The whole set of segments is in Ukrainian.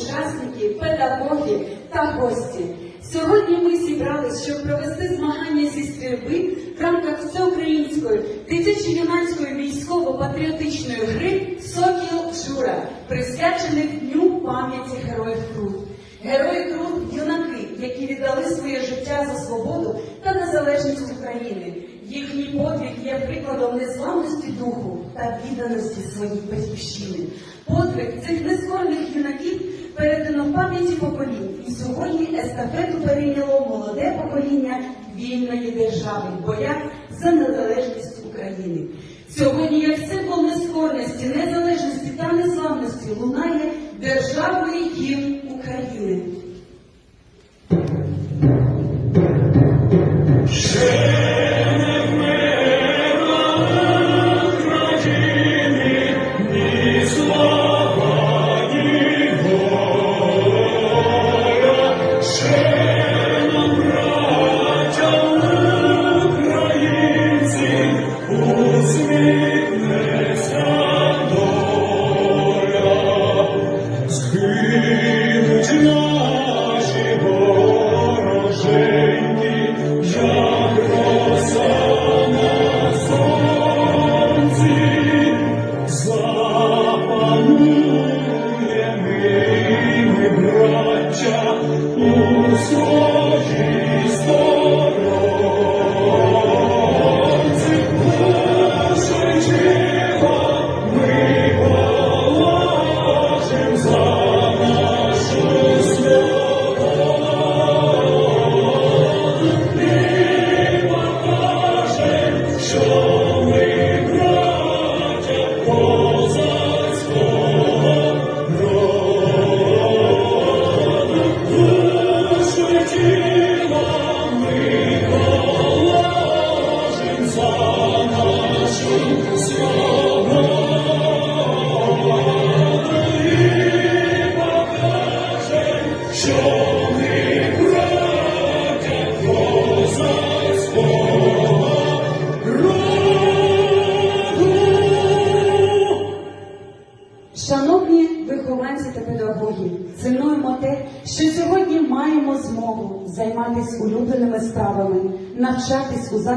учасники, педагоги та гості. Сьогодні ми зібрались, щоб провести змагання зі стрільби в рамках всеукраїнської дитячо-юнацької військово-патріотичної гри Сокіл Жура, присвячених Дню пам'яті героїв Крут. Герої Крут юнаки, які віддали своє життя за свободу та незалежність України. Їхній подвиг є прикладом незламності духу та відданості своїй батьківщини. Подвиг цих нескорених юнаків передано пам'яті поколінь. І сьогодні естафету перейняло молоде покоління вільної держави в боях за незалежність України. Сьогодні, як символ нескорності, незалежності та незламності, лунає державний гімн України. Згинуть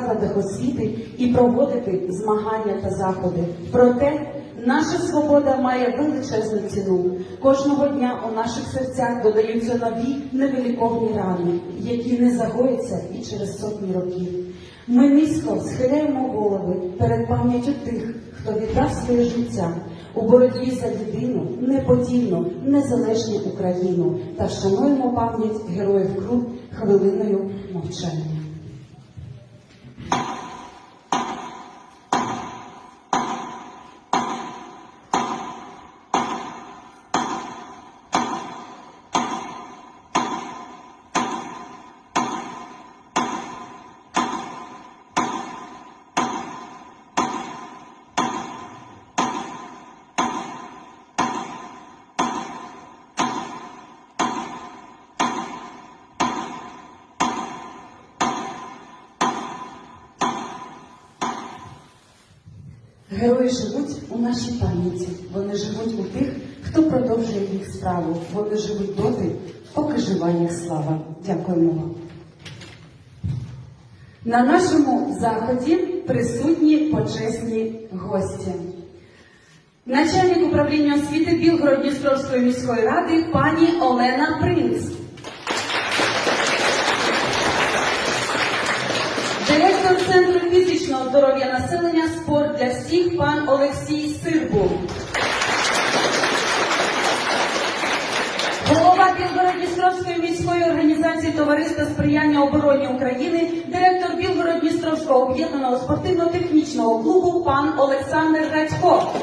закладах освіти і проводити змагання та заходи. Проте наша свобода має величезну ціну. Кожного дня у наших серцях додаються нові невиліковні рани, які не загояться і через сотні років. Ми низько схиляємо голови перед пам'яттю тих, хто віддав своє життя у боротьбі за єдину, неподільну, незалежну Україну та вшануємо пам'ять героїв Крут хвилиною мовчання. Герої живуть у нашій пам'яті. Вони живуть у тих, хто продовжує їх справу. Вони живуть доти, поки жива їх слава. Дякуємо вам. На нашому заході присутні почесні гості. Начальник управління освіти Білгород-Дністровської міської ради пані Олена Принц. Директор Центру фізичного здоров'я пан Олексій Сирбу. Голова Білгород-Дністровської міської організації Товариства сприяння обороні України, директор Білгород-Дністровського об'єднаного спортивно-технічного клубу пан Олександр Радько.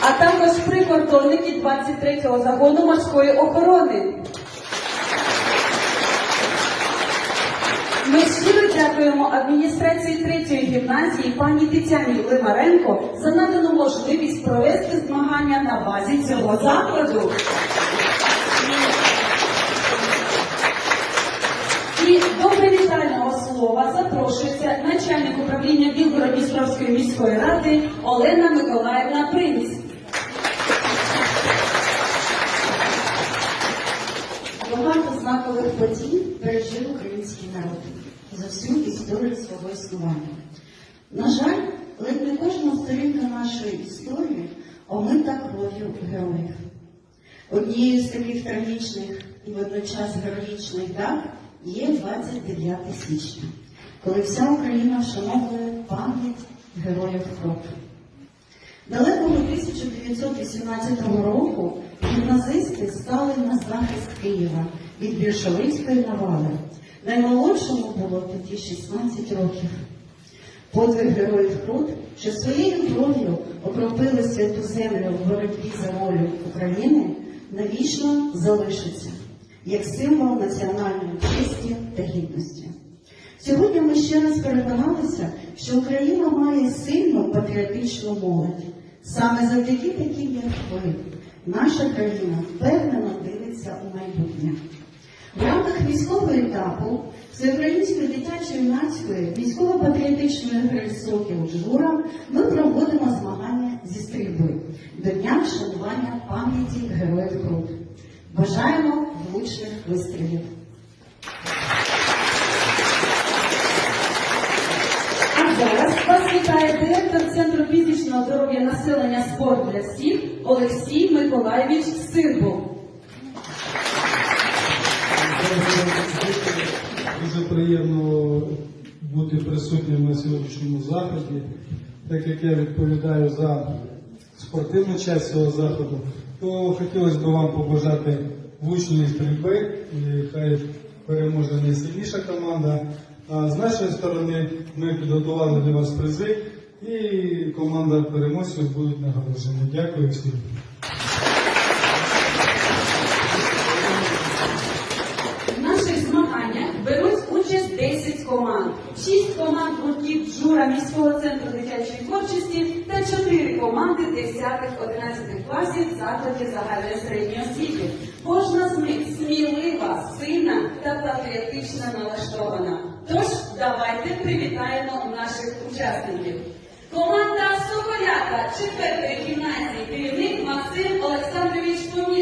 А також прикордонники 23-го загону морської охорони. Ми щиро дякуємо адміністрації третьої гімназії пані Тетяні Лимаренко за надану можливість провести змагання на базі цього закладу. І до привітального слова запрошується начальник управління Білгород-Дністровської міської ради Олена Миколаївна Принц. Знакових подій пережив український народ за всю історію свого існування. На жаль, ледь не кожна сторінка нашої історії омита кров'ю героїв. Однією з таких трагічних і водночас героїчних дат є 29 січня, коли вся Україна вшановує пам'ять героїв фронту. Далекого 1918 року гімназисти стали на захист Києва від більшовицької навали. Наймолодшому було тоді 16 років. Подвиг героїв Крут, що своєю кров'ю окропили святу землю в боротьбі за волю України, навічно залишиться як символ національної честі та гідності. Сьогодні ми ще раз переконалися, що Україна має сильну патріотичну молодь. Саме завдяки таким, як ви, наша країна впевнено дивиться у майбутнє. В рамках військового етапу Всеукраїнської дитячо-юнацької військово-патріотичної гри «Сокіл Жура ми проводимо змагання зі стрільби до Дня вшанування пам'яті героїв Крут. Бажаємо влучних вистрілів! А зараз вас вітає директор Центру фізичного здоров'я населення спорт для всіх Олексій Миколаєвич Сирбов. Дуже приємно бути присутнім на сьогоднішньому заході. Так як я відповідаю за спортивну частину цього заходу, то хотілося б вам побажати влучної стрільби і хай переможе найсильніша команда. А з нашої сторони ми підготували для вас призи і команда переможців будуть нагороджені. Дякую всім. В наших змаганнях беруть участь 10 команд, 6 команд гуртків Джура міського центру дитячої творчості та 4 команди 10-11 класів закладів загальної середньої освіти. Кожна смілива, сильна та патріотично налаштована. Тож давайте привітаємо наших учасників. 4 гімназії керівник Максим Олександрович Помін.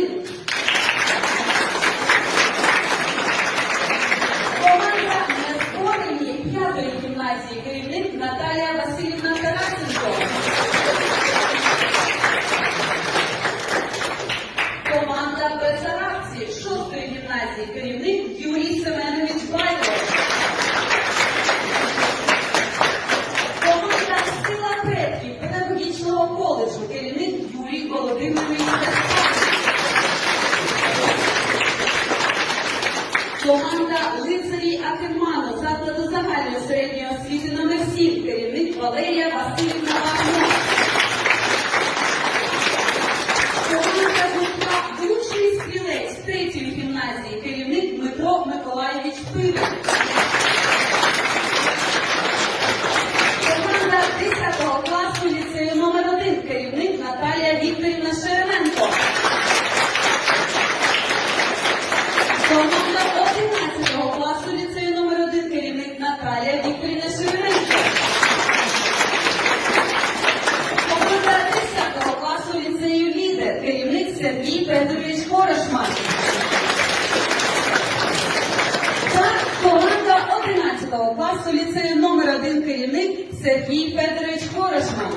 Миколаєвич Пилик. 11 класу ліцею номер 1 керівник Сергій Федорович Хорошман.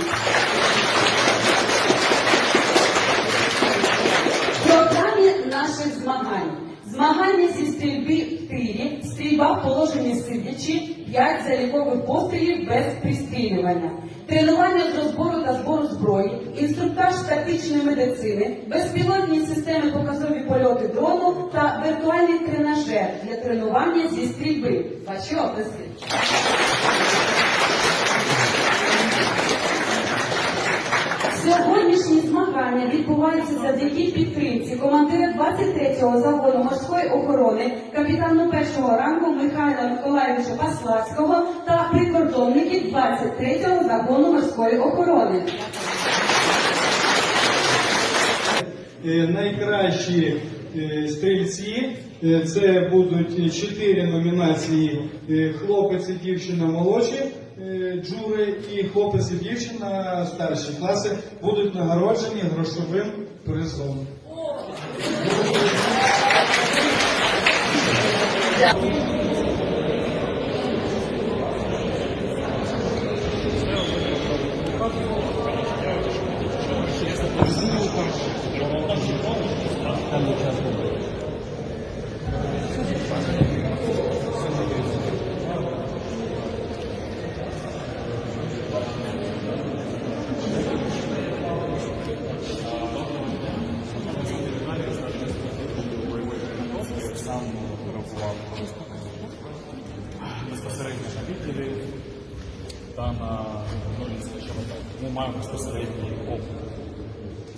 Програмі наших змагань. Змагання зі стрільби в тирі, стрільба в положенні сидячи, 5 залікових пострілів без пристрілювання, тренування з розбору та збору зброї, інструктаж з тактичної медицини, безпілотні системи показові польоти дрону та віртуальний тренажер для тренування зі стрільби. Ваші описи. Сьогоднішні змагання відбуваються завдяки підтримці командира 23-го загону морської охорони, капітану першого ранку Михайла Миколаївича Паславського та прикордонників 23-го загону морської охорони. Е, найкращі стрільці. Е, Це будуть чотири номінації: Е, хлопець і дівчина молодші е, джури, і хлопець і дівчина старші класи будуть нагороджені грошовим призом. сам вирахував безпосередньо на відділі та скажімо так, ми маємо безпосередній опит.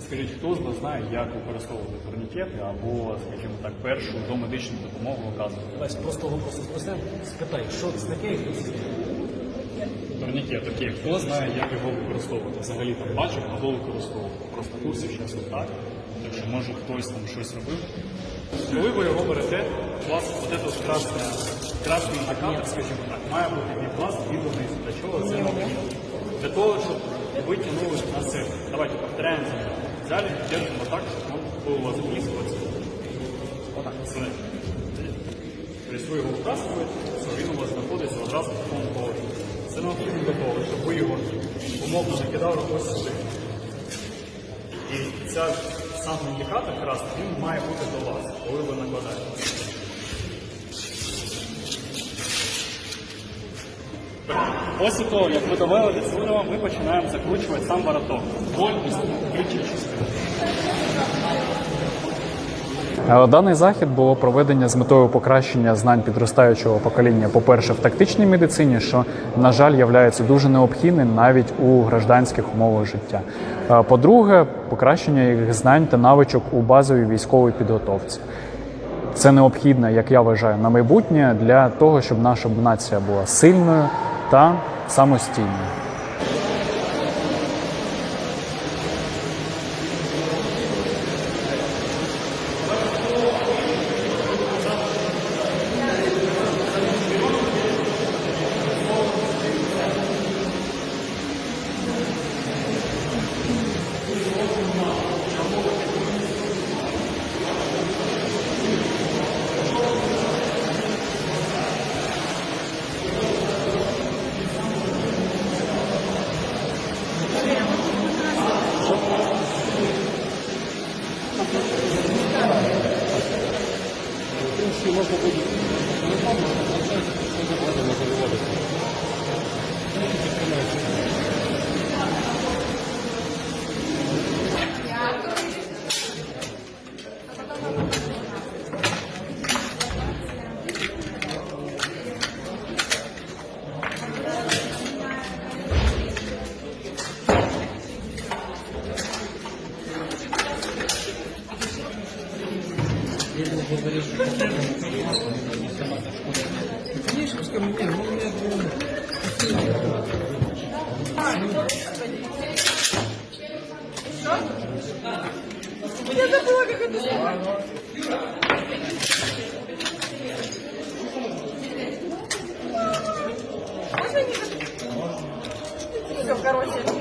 Скажіть, хто з вас знає, як використовувати турнікети або, скажімо так, першу домедичну допомогу оказувати? Вась, просто просто спросив, спитай, що це таке і хто це таке? Турнікет, окей, хто знає, як його використовувати? Взагалі там бачив або використовував. Просто курсів зараз так. Так що може хтось там щось робив. Коли ви його берете, у вас вот этот красний, красний індикатор, скажімо так, має бути від вас і Для того, щоб ви тянули на себе. Давайте повторяємо за. Взяли, держимо так, щоб он был у вас близко. Вот так, смотрите. Тобто ви його вказуєте, що він у вас знаходиться одразу в такому положенні. Це необхідно для того, щоб ви його умовно закидали ось сюди. І ця сам індикатор красний, він має бути до вас, коли ви накладаєте. Після як ми довели до цього, ми починаємо закручувати сам вороток. Вольність, ключі Е, Даний захід було проведення з метою покращення знань підростаючого покоління, по-перше, в тактичній медицині, що, на жаль, є дуже необхідним навіть у гражданських умовах життя. Е, По-друге, покращення їх знань та навичок у базовій військовій підготовці. Це необхідно, як я вважаю, на майбутнє для того, щоб наша нація була сильною та самостійною. Все, короче.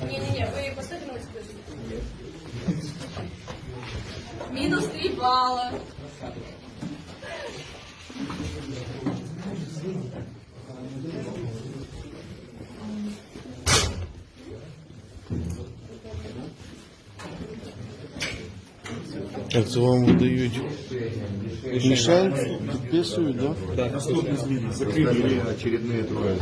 Не-не-не, вы Минус 3 балла. Як це вам видають мішень, підписують, да? Наступні зміни. Закрили очередні троє.